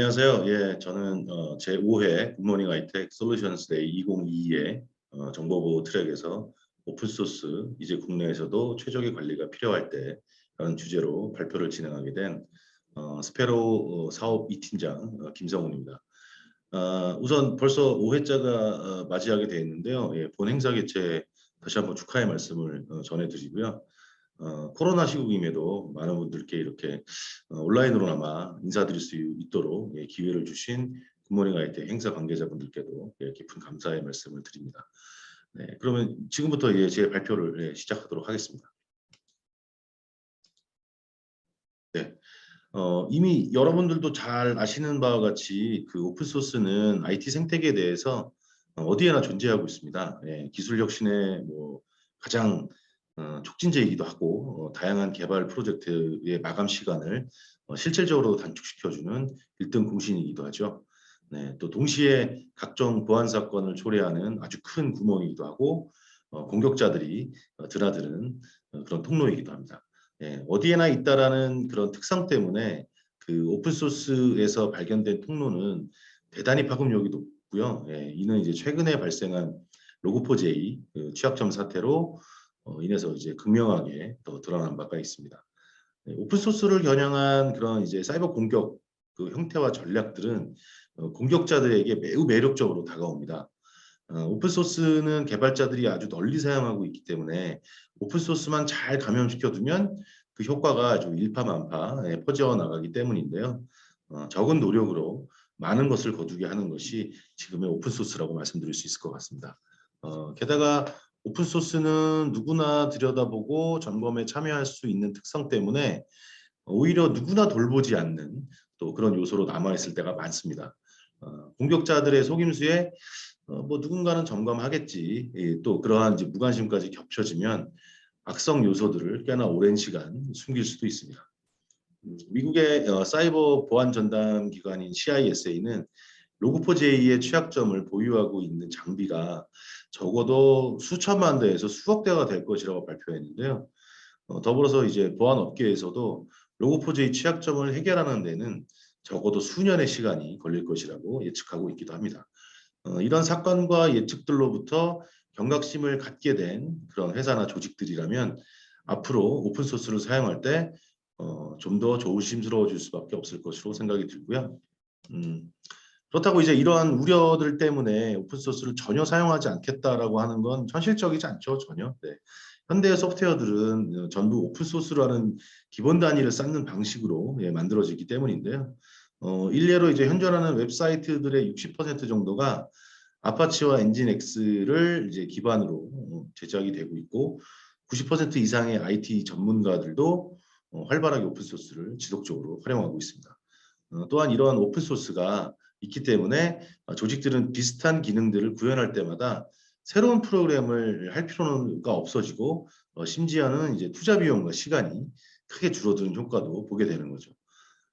안녕하세요. 예, 저는 어, 제 5회 굿모닝 아이텍 솔루션스 데이 2022의 어, 정보보호 트랙에서 오픈소스 이제 국내에서도 최적의 관리가 필요할 때라는 주제로 발표를 진행하게 된 어, 스페로 어, 사업 2팀장 어, 김성훈입니다. 어, 우선 벌써 5회차가 어, 맞이하게 되어 있는데요. 예, 본 행사 개최 다시 한번 축하의 말씀을 어, 전해드리고요. 어, 코로나 시국임에도 많은 분들께 이렇게 어, 온라인으로나마 인사드릴 수 있도록 예, 기회를 주신 굿모닝 아이텍 행사 관계자분들께도 예, 깊은 감사의 말씀을 드립니다. 네, 그러면 지금부터 예, 제 발표를 예, 시작하도록 하겠습니다. 네, 어, 이미 여러분들도 잘 아시는 바와 같이 그 오픈소스는 IT 생태계에 대해서 어, 어디에나 존재하고 있습니다. 예, 기술 혁신의 뭐 가장 어, 촉진제이기도 하고 어, 다양한 개발 프로젝트의 마감 시간을 어, 실질적으로 단축시켜주는 1등 공신이기도 하죠. 네, 또 동시에 각종 보안 사건을 초래하는 아주 큰 구멍이기도 하고 어, 공격자들이 어, 드나드는 어, 그런 통로이기도 합니다. 예, 어디에나 있다라는 그런 특성 때문에 그 오픈 소스에서 발견된 통로는 대단히 파급력이 높고요. 예, 이는 이제 최근에 발생한 로그포제이 그 취약점 사태로 어, 인해서 이제 극명하게 더 드러난 바가 있습니다. 네, 오픈 소스를 겨냥한 그런 이제 사이버 공격 그 형태와 전략들은 어, 공격자들에게 매우 매력적으로 다가옵니다. 어, 오픈 소스는 개발자들이 아주 널리 사용하고 있기 때문에 오픈 소스만 잘 감염시켜 두면 그 효과가 아주 일파만파 예, 퍼져 나가기 때문인데요. 어, 적은 노력으로 많은 것을 거두게 하는 것이 지금의 오픈 소스라고 말씀드릴 수 있을 것 같습니다. 어, 게다가 오픈 소스는 누구나 들여다보고 점검에 참여할 수 있는 특성 때문에 오히려 누구나 돌보지 않는 또 그런 요소로 남아 있을 때가 많습니다. 어, 공격자들의 속임수에 어, 뭐 누군가는 점검하겠지 예, 또 그러한 이제 무관심까지 겹쳐지면 악성 요소들을 꽤나 오랜 시간 숨길 수도 있습니다. 음, 미국의 어, 사이버 보안 전담 기관인 CISA는 로그포제이의 취약점을 보유하고 있는 장비가 적어도 수천만 대에서 수억 대가 될 것이라고 발표했는데요. 어, 더불어서 이제 보안 업계에서도 로그포제이 취약점을 해결하는 데는 적어도 수년의 시간이 걸릴 것이라고 예측하고 있기도 합니다. 어, 이런 사건과 예측들로부터 경각심을 갖게 된 그런 회사나 조직들이라면 앞으로 오픈소스를 사용할 때 어, 좀더 조심스러워질 수밖에 없을 것으로 생각이 들고요. 음, 그렇다고 이제 이러한 우려들 때문에 오픈소스를 전혀 사용하지 않겠다라고 하는 건 현실적이지 않죠 전혀. 네. 현대 소프트웨어들은 전부 오픈소스라는 기본 단위를 쌓는 방식으로 예, 만들어지기 때문인데요. 어, 일례로 이제 현존하는 웹사이트들의 60% 정도가 아파치와 엔진X를 이제 기반으로 어, 제작이 되고 있고 90% 이상의 IT 전문가들도 어, 활발하게 오픈소스를 지속적으로 활용하고 있습니다. 어, 또한 이러한 오픈소스가 있기 때문에 조직들은 비슷한 기능들을 구현할 때마다 새로운 프로그램을 할 필요가 없어지고 심지어는 이제 투자 비용과 시간이 크게 줄어드는 효과도 보게 되는 거죠.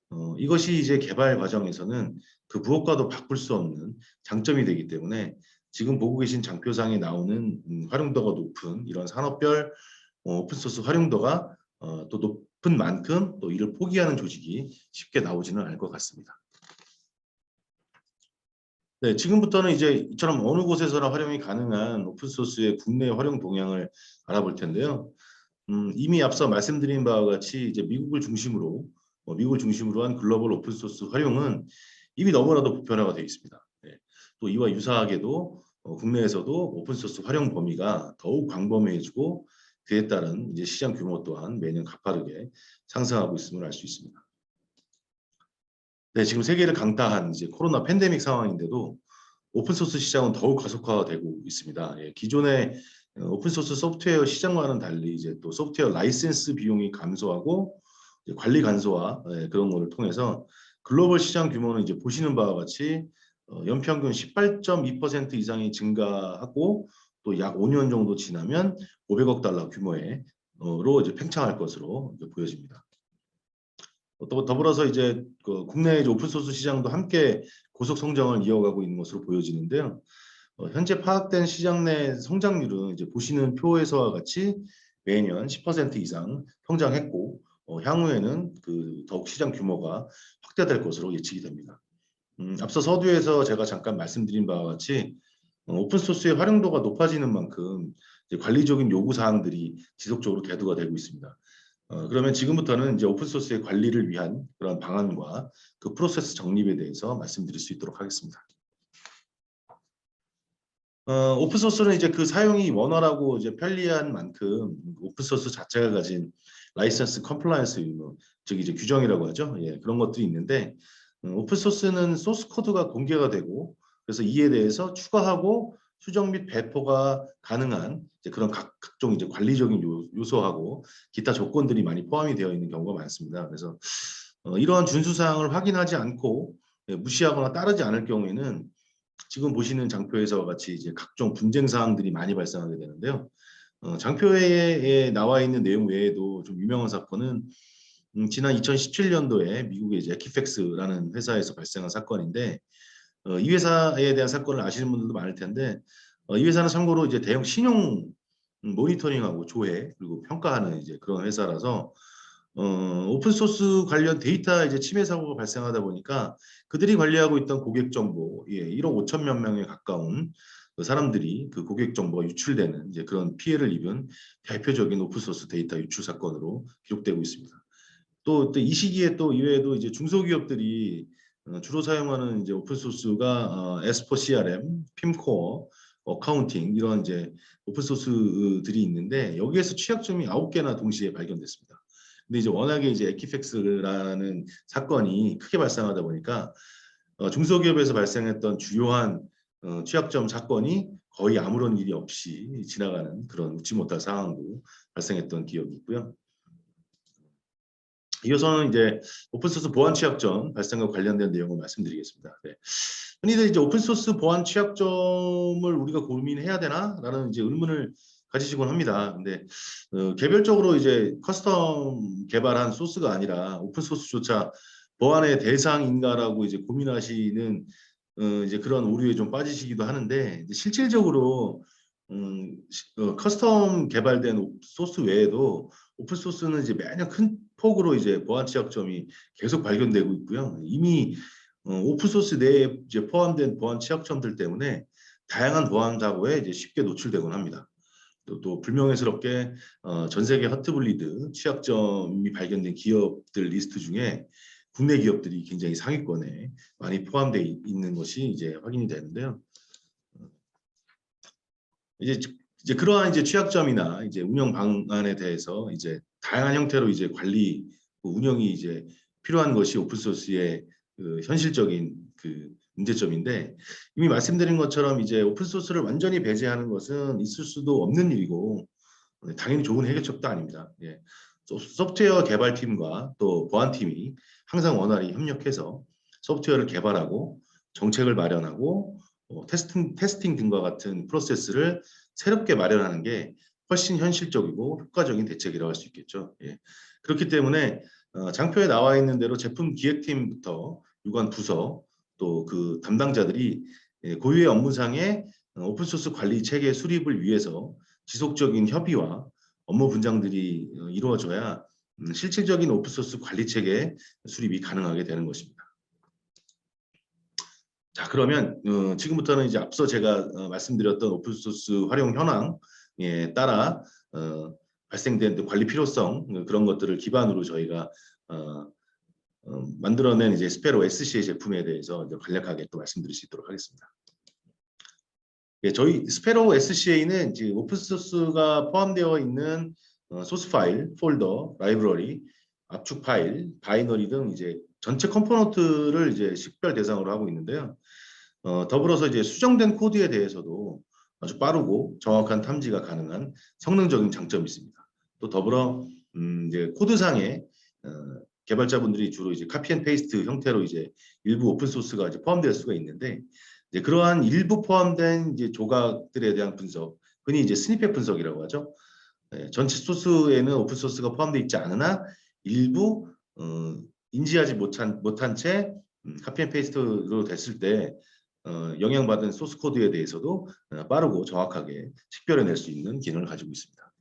어, 이것이 이제 개발 과정에서는 그 무엇과도 바꿀 수 없는 장점이 되기 때문에 지금 보고 계신 장표상에 나오는 음, 활용도가 높은 이런 산업별 어, 오픈소스 활용도가 어, 또 높은 만큼 또 이를 포기하는 조직이 쉽게 나오지는 않을 것 같습니다. 네, 지금부터는 이제 이처럼 어느 곳에서나 활용이 가능한 오픈소스의 국내 활용 동향을 알아볼 텐데요. 음, 이미 앞서 말씀드린 바와 같이 이제 미국을 중심으로 어, 미국을 중심으로 한 글로벌 오픈소스 활용은 이미 너무나도 보편화가 되어 있습니다. 네, 또 이와 유사하게도 어, 국내에서도 오픈소스 활용 범위가 더욱 광범위해지고 그에 따른 이제 시장 규모 또한 매년 가파르게 상승하고 있음을 알 수 있습니다. 네, 지금 세계를 강타한 이제 코로나 팬데믹 상황인데도 오픈소스 시장은 더욱 가속화되고 있습니다. 예, 기존의 어, 오픈소스 소프트웨어 시장과는 달리 이제 또 소프트웨어 라이센스 비용이 감소하고 관리 간소화 예, 그런 거를 통해서 글로벌 시장 규모는 이제 보시는 바와 같이 어, 연평균 18.2% 이상이 증가하고 또 약 5년 정도 지나면 500억 달러 규모의로 이제 팽창할 것으로 보여집니다. 또 더불어서 이제 그 국내 오픈 소스 시장도 함께 고속 성장을 이어가고 있는 것으로 보여지는데요. 어, 현재 파악된 시장 내 성장률은 이제 보시는 표에서와 같이 매년 10% 이상 성장했고 어, 향후에는 그 더욱 시장 규모가 확대될 것으로 예측이 됩니다. 음, 앞서 서두에서 제가 잠깐 말씀드린 바와 같이 어, 오픈 소스의 활용도가 높아지는 만큼 이제 관리적인 요구 사항들이 지속적으로 계도가 되고 있습니다. 어, 그러면 지금부터는 이제 오픈 소스의 관리를 위한 그런 방안과 그 프로세스 정립에 대해서 말씀드릴 수 있도록 하겠습니다. 어, 오픈 소스는 이제 그 사용이 원활하고 이제 편리한 만큼 오픈 소스 자체가 가진 라이선스 컴플라이언스 의무, 즉 이제 규정이라고 하죠. 예, 그런 것들이 있는데 음, 오픈 소스는 소스 코드가 공개가 되고 그래서 이에 대해서 추가하고 수정 및 배포가 가능한 그런 각, 각종 이제 관리적인 요, 요소하고 기타 조건들이 많이 포함이 되어 있는 경우가 많습니다. 그래서 어, 이러한 준수 사항을 확인하지 않고 예, 무시하거나 따르지 않을 경우에는 지금 보시는 장표에서 같이 이제 각종 분쟁 사항들이 많이 발생하게 되는데요. 어, 장표에 나와 있는 내용 외에도 좀 유명한 사건은 음, 지난 2017년도에 미국의 이제 에키펙스라는 회사에서 발생한 사건인데 어, 이 회사에 대한 사건을 아시는 분들도 많을 텐데 어, 이 회사는 참고로 이제 대형 신용 모니터링하고 조회 그리고 평가하는 이제 그런 회사라서 어, 오픈 소스 관련 데이터 이제 침해 사고가 발생하다 보니까 그들이 관리하고 있던 고객 정보 예, 1억 5천만 명에 가까운 그 사람들이 그 고객 정보가 유출되는 이제 그런 피해를 입은 대표적인 오픈 소스 데이터 유출 사건으로 기록되고 있습니다. 또이 시기에 또 이외에도 이제 중소기업들이 어, 주로 사용하는 이제 오픈 소스가 어, S4 CRM, 핌코어, 어카운팅 이런 이제 오픈 소스들이 있는데 여기에서 취약점이 9개나 동시에 발견됐습니다. 근데 이제 워낙에 이제 에키펙스라는 사건이 크게 발생하다 보니까 어, 중소기업에서 발생했던 주요한 어, 취약점 사건이 거의 아무런 일이 없이 지나가는 그런 웃지 못할 상황도 발생했던 기억이 있고요. 이어서는 이제 오픈소스 보안 취약점 발생과 관련된 내용을 말씀드리겠습니다. 네. 흔히들 이제 오픈소스 보안 취약점을 우리가 고민해야 되나 라는 이제 의문을 가지시곤 합니다. 근데 어, 개별적으로 이제 커스텀 개발한 소스가 아니라 오픈 소스조차 보안의 대상인가라고 이제 고민하시는 어, 이제 그런 오류에 좀 빠지시기도 하는데 실질적으로 음, 어, 커스텀 개발된 소스 외에도 오픈 소스는 이제 매년 큰 폭으로 이제 보안 취약점이 계속 발견되고 있고요. 이미 어, 오픈 소스 내에 이제 포함된 보안 취약점들 때문에 다양한 보안 사고에 이제 쉽게 노출되곤 합니다. 또, 또 불명예스럽게 어, 전 세계 허트블리드 취약점이 발견된 기업들 리스트 중에 국내 기업들이 굉장히 상위권에 많이 포함되어 있는 것이 이제 확인이 되는데요. 이제 이제 그러한 이제 취약점이나 이제 운영 방안에 대해서 이제 다양한 형태로 이제 관리 운영이 이제 필요한 것이 오픈 소스의 그 현실적인 그 문제점인데 이미 말씀드린 것처럼 이제 오픈 소스를 완전히 배제하는 것은 있을 수도 없는 일이고 네, 당연히 좋은 해결책도 아닙니다. 예. 소프트웨어 개발팀과 또 보안팀이 항상 원활히 협력해서 소프트웨어를 개발하고 정책을 마련하고 어, 테스팅, 테스팅 등과 같은 프로세스를 새롭게 마련하는 게 훨씬 현실적이고 효과적인 대책이라고 할 수 있겠죠. 예. 그렇기 때문에 어, 장표에 나와 있는 대로 제품 기획팀부터 유관 부서 또 그 담당자들이 예, 고유의 업무상의 어, 오픈소스 관리 체계 수립을 위해서 지속적인 협의와 업무 분장들이 어, 이루어져야 음, 실질적인 오픈소스 관리 체계 수립이 가능하게 되는 것입니다. 자 그러면 어, 지금부터는 이제 앞서 제가 어, 말씀드렸던 오픈 소스 활용 현황에 따라 어, 발생된 관리 필요성 어, 그런 것들을 기반으로 저희가 어, 어, 만들어낸 이제 스페로 SCA 제품에 대해서 이제 간략하게 또 말씀드릴 수 있도록 하겠습니다. 예, 저희 스페로 SCA는 이제 오픈소스가 포함되어 있는 어, 소스 파일, 폴더, 라이브러리, 압축 파일, 바이너리 등 이제 전체 컴포넌트를 이제 식별 대상으로 하고 있는데요. 어, 더불어서 이제 수정된 코드에 대해서도 아주 빠르고 정확한 탐지가 가능한 성능적인 장점이 있습니다. 또 더불어 음, 이제 코드상에 어, 개발자분들이 주로 이제 카피 앤 페이스트 형태로 이제 일부 오픈 소스가 이제 포함될 수가 있는데 이제 그러한 일부 포함된 이제 조각들에 대한 분석, 흔히 이제 스니펫 분석이라고 하죠. 네, 전체 소스에는 오픈 소스가 포함되어 있지 않으나 일부 어, 인지하지 못한 못한 채 음, 카피 앤 페이스트로 됐을 때 어, 영향받은 소스 코드에 대해서도 어, 빠르고 정확하게 식별해낼 수 있는 기능을 가지고 있습니다.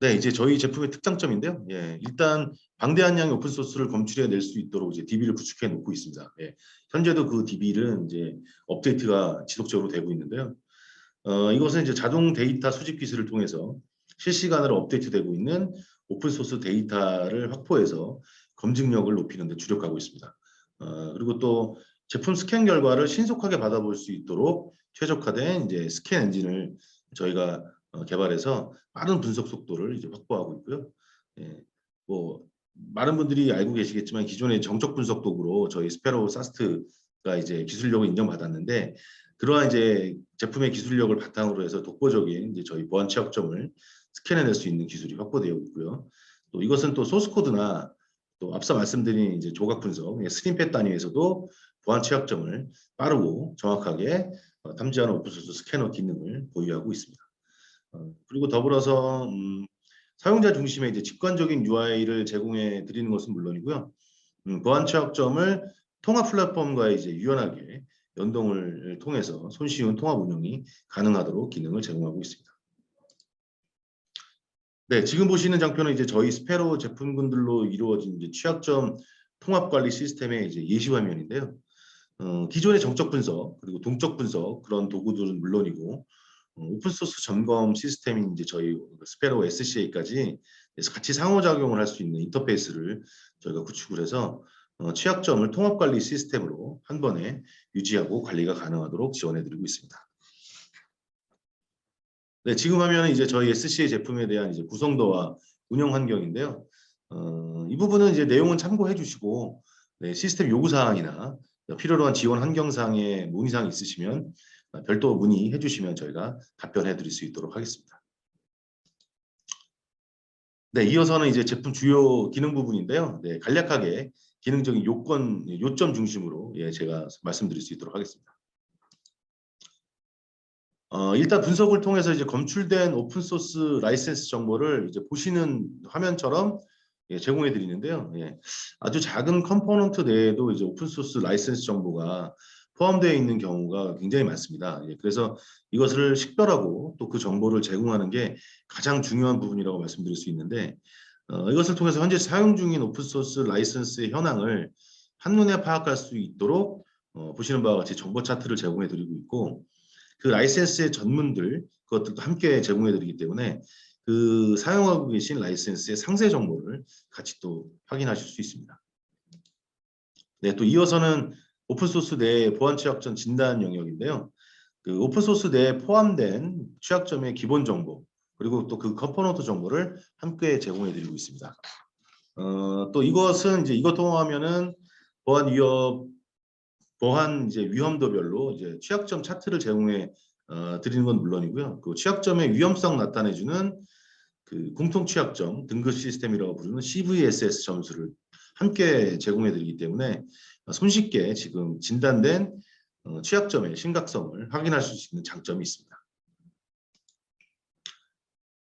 네, 이제 저희 제품의 특장점인데요. 예, 일단 방대한 양의 오픈 소스를 검출해 낼 수 있도록 이제 DB를 구축해 놓고 있습니다. 예. 현재도 그 DB는 이제 업데이트가 지속적으로 되고 있는데요. 어, 이것은 이제 자동 데이터 수집 기술을 통해서 실시간으로 업데이트되고 있는 오픈 소스 데이터를 확보해서 검증력을 높이는 데 주력하고 있습니다. 어, 그리고 또 제품 스캔 결과를 신속하게 받아볼 수 있도록 최적화된 이제 스캔 엔진을 저희가 어, 개발해서 빠른 분석 속도를 이제 확보하고 있고요. 예, 뭐 많은 분들이 알고 계시겠지만 기존의 정적 분석 도구로 저희 스페로 사스트가 이제 기술력을 인정받았는데 그러한 이제 제품의 기술력을 바탕으로 해서 독보적인 이제 저희 보안 취약점을 스캔해낼 수 있는 기술이 확보되어 있고요. 또 이것은 또 소스 코드나 또 앞서 말씀드린 이제 조각 분석, 스크린패드 단위에서도 보안 취약점을 빠르고 정확하게 어, 탐지하는 오픈소스 스캐너 기능을 보유하고 있습니다. 어, 그리고 더불어서 음, 사용자 중심의 이제 직관적인 UI를 제공해 드리는 것은 물론이고요. 음, 보안 취약점을 통합 플랫폼과 이제 유연하게 연동을 통해서 손쉬운 통합 운영이 가능하도록 기능을 제공하고 있습니다. 네, 지금 보시는 장표는 이제 저희 스페로 제품군들로 이루어진 이제 취약점 통합 관리 시스템의 이제 예시 화면인데요. 어, 기존의 정적 분석 그리고 동적 분석 그런 도구들은 물론이고 어, 오픈 소스 점검 시스템인 이제 저희 스페로 SCA까지 같이 상호작용을 할 수 있는 인터페이스를 저희가 구축을 해서 어, 취약점을 통합 관리 시스템으로 한 번에 유지하고 관리가 가능하도록 지원해드리고 있습니다. 네, 지금 화면은 이제 저희 SCA 제품에 대한 이제 구성도와 운영 환경인데요. 어, 이 부분은 이제 내용은 참고해 주시고 네, 시스템 요구 사항이나 필요로 한 지원 환경상의 문의 사항 있으시면 별도 문의해 주시면 저희가 답변해 드릴 수 있도록 하겠습니다. 네, 이어서는 이제 제품 주요 기능 부분인데요. 네, 간략하게 기능적인 요건, 요점 중심으로 예, 제가 말씀드릴 수 있도록 하겠습니다. 어, 일단 분석을 통해서 이제 검출된 오픈 소스 라이센스 정보를 이제 보시는 화면처럼 예, 제공해 드리는데요. 예, 아주 작은 컴포넌트 내에도 이제 오픈 소스 라이센스 정보가 포함되어 있는 경우가 굉장히 많습니다. 예, 그래서 이것을 식별하고 또 그 정보를 제공하는 게 가장 중요한 부분이라고 말씀드릴 수 있는데 어, 이것을 통해서 현재 사용 중인 오픈 소스 라이선스의 현황을 한눈에 파악할 수 있도록 어, 보시는 바와 같이 정보 차트를 제공해 드리고 있고 그 라이센스의 전문들 그것들도 함께 제공해 드리기 때문에 그 사용하고 계신 라이센스의 상세 정보를 같이 또 확인하실 수 있습니다. 네, 또 이어서는 오픈소스 내 보안 취약점 진단 영역인데요. 그 오픈소스 내에 포함된 취약점의 기본 정보 그리고 또 그 컴포넌트 정보를 함께 제공해 드리고 있습니다. 어, 또 이것은 이제 이것 통하면은 보안 위협 보안 이제 위험도별로 이제 취약점 차트를 제공해 어, 드리는 건 물론이고요. 그 취약점의 위험성 나타내주는 그 공통 취약점 등급 시스템이라고 부르는 CVSS 점수를 함께 제공해 드리기 때문에 손쉽게 지금 진단된 어, 취약점의 심각성을 확인하실 수 있는 장점이 있습니다.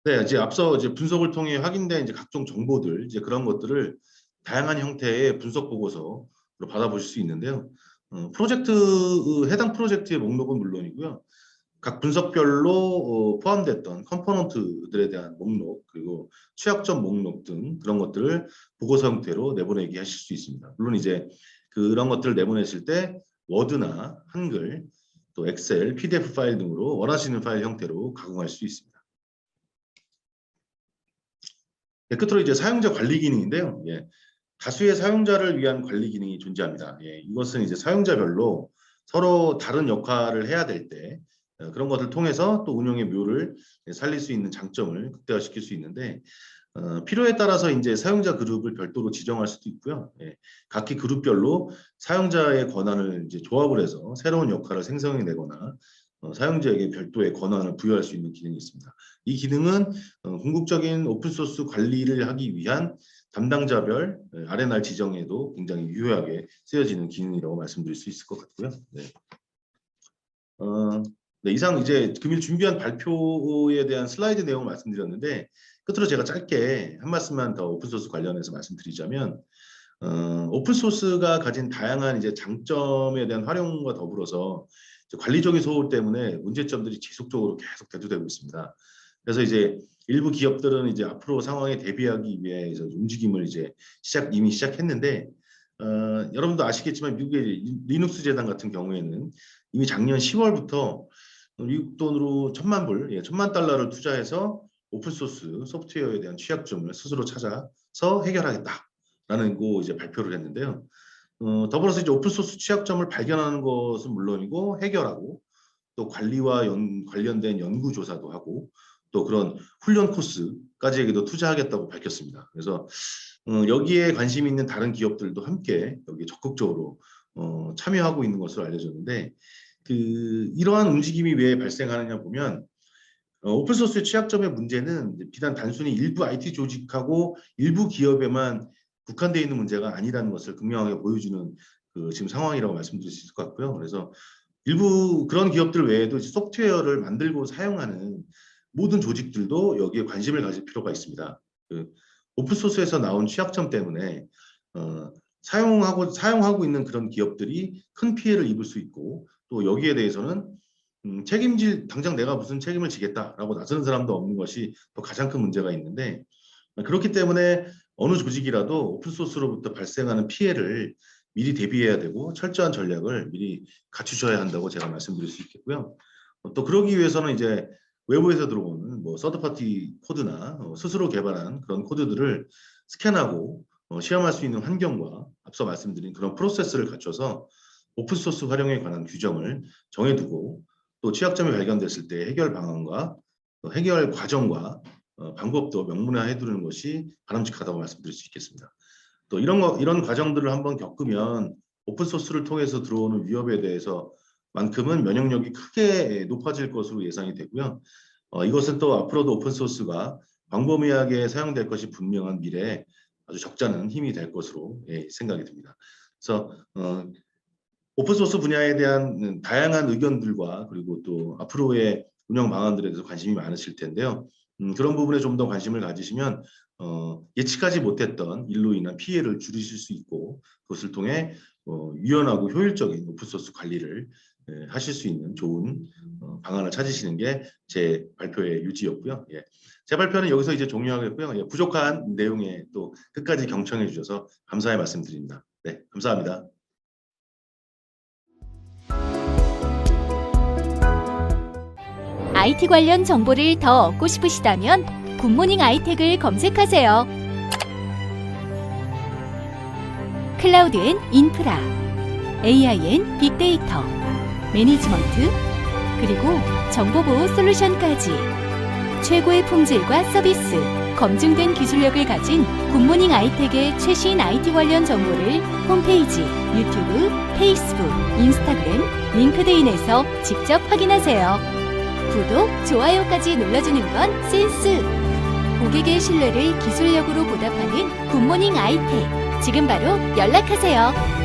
네, 이제 앞서 이제 분석을 통해 확인된 이제 각종 정보들 이제 그런 것들을 다양한 형태의 분석 보고서로 받아보실 수 있는데요. 어, 프로젝트 해당 프로젝트의 목록은 물론이고요. 각 분석별로 어, 포함됐던 컴포넌트들에 대한 목록 그리고 취약점 목록 등 그런 것들을 보고서 형태로 내보내기 하실 수 있습니다. 물론 이제 그런 것들을 내보내실 때 워드나 한글 또 엑셀, PDF 파일 등으로 원하시는 파일 형태로 가공할 수 있습니다. 네, 끝으로 이제 사용자 관리 기능인데요. 예, 다수의 사용자를 위한 관리 기능이 존재합니다. 예, 이것은 이제 사용자별로 서로 다른 역할을 해야 될때 어, 그런 것을 통해서 또 운영의 묘를 살릴 수 있는 장점을 극대화시킬 수 있는데 어, 필요에 따라서 이제 사용자 그룹을 별도로 지정할 수도 있고요. 예, 각기 그룹별로 사용자의 권한을 이제 조합을 해서 새로운 역할을 생성해내거나 어, 사용자에게 별도의 권한을 부여할 수 있는 기능이 있습니다. 이 기능은 어, 궁극적인 오픈소스 관리를 하기 위한 담당자별 예, R&R 지정에도 굉장히 유효하게 쓰여지는 기능이라고 말씀드릴 수 있을 것 같고요. 네. 어, 네, 이상 이제 금일 준비한 발표에 대한 슬라이드 내용을 말씀드렸는데 끝으로 제가 짧게 한 말씀만 더 오픈소스 관련해서 말씀드리자면 어, 오픈소스가 가진 다양한 이제 장점에 대한 활용과 더불어서 관리적인 소홀 때문에 문제점들이 지속적으로 계속 대두되고 있습니다. 그래서 이제 일부 기업들은 이제 앞으로 상황에 대비하기 위해서 움직임을 이제 시작 이미 시작했는데 어, 여러분도 아시겠지만 미국의 리- 리눅스 재단 같은 경우에는 이미 작년 10월부터 미국 돈으로 천만 불, 예, 천만 달러를 투자해서 오픈 소스 소프트웨어에 대한 취약점을 스스로 찾아서 해결하겠다라는 거 이제 발표를 했는데요. 어, 더불어서 이제 오픈 소스 취약점을 발견하는 것은 물론이고 해결하고 또 관리와 연, 관련된 연구 조사도 하고 또 그런 훈련 코스까지에도 투자하겠다고 밝혔습니다. 그래서 어, 여기에 관심 있는 다른 기업들도 함께 여기 적극적으로 어, 참여하고 있는 것으로 알려졌는데 그 이러한 움직임이 왜 발생하느냐 보면 어, 오픈소스의 취약점의 문제는 비단 단순히 일부 IT 조직하고 일부 기업에만 국한되어 있는 문제가 아니라는 것을 극명하게 보여주는 그 지금 상황이라고 말씀드릴 수 있을 것 같고요. 그래서 일부 그런 기업들 외에도 소프트웨어를 만들고 사용하는 모든 조직들도 여기에 관심을 가질 필요가 있습니다. 그 오픈소스에서 나온 취약점 때문에 어, 사용하고 사용하고 있는 그런 기업들이 큰 피해를 입을 수 있고 또 여기에 대해서는 음, 책임질 당장 내가 무슨 책임을 지겠다라고 나서는 사람도 없는 것이 또 가장 큰 문제가 있는데 그렇기 때문에 어느 조직이라도 오픈소스로부터 발생하는 피해를 미리 대비해야 되고 철저한 전략을 미리 갖추셔야 한다고 제가 말씀드릴 수 있겠고요. 어, 또 그러기 위해서는 이제 외부에서 들어오는 뭐 서드파티 코드나 어, 스스로 개발한 그런 코드들을 스캔하고 어, 시험할 수 있는 환경과 앞서 말씀드린 그런 프로세스를 갖춰서 오픈소스 활용에 관한 규정을 정해두고 또 취약점이 발견됐을 때 해결 방안과 또 해결 과정과 어, 방법도 명문화해 두는 것이 바람직하다고 말씀드릴 수 있겠습니다. 또 이런 거 이런 과정들을 한번 겪으면 오픈 소스를 통해서 들어오는 위협에 대해서 만큼은 면역력이 크게 높아질 것으로 예상이 되고요. 어, 이것은 또 앞으로도 오픈 소스가 광범위하게 사용될 것이 분명한 미래에 아주 적잖은 힘이 될 것으로 예, 생각이 듭니다. 그래서 어, 오픈 소스 분야에 대한 다양한 의견들과 그리고 또 앞으로의 운영 방안들에 대해서 관심이 많으실 텐데요. 음, 그런 부분에 좀 더 관심을 가지시면 어, 예측하지 못했던 일로 인한 피해를 줄이실 수 있고 그것을 통해 어, 유연하고 효율적인 오픈소스 관리를 예, 하실 수 있는 좋은 어, 방안을 찾으시는 게 제 발표의 유지였고요. 예. 제 발표는 여기서 이제 종료하겠고요. 예, 부족한 내용에 또 끝까지 경청해 주셔서 감사의 말씀드립니다. 네, 감사합니다. IT 관련 정보를 더 얻고 싶으시다면 굿모닝 아이텍을 검색하세요. 클라우드엔 인프라, AI엔 빅데이터, 매니지먼트, 그리고 정보보호 솔루션까지 최고의 품질과 서비스, 검증된 기술력을 가진 굿모닝 아이텍의 최신 IT 관련 정보를 홈페이지, 유튜브, 페이스북, 인스타그램, 링크드인에서 직접 확인하세요. 구독, 좋아요까지 눌러주는 건 센스. 고객의 신뢰를 기술력으로 보답하는 굿모닝 아이텍. 지금 바로 연락하세요.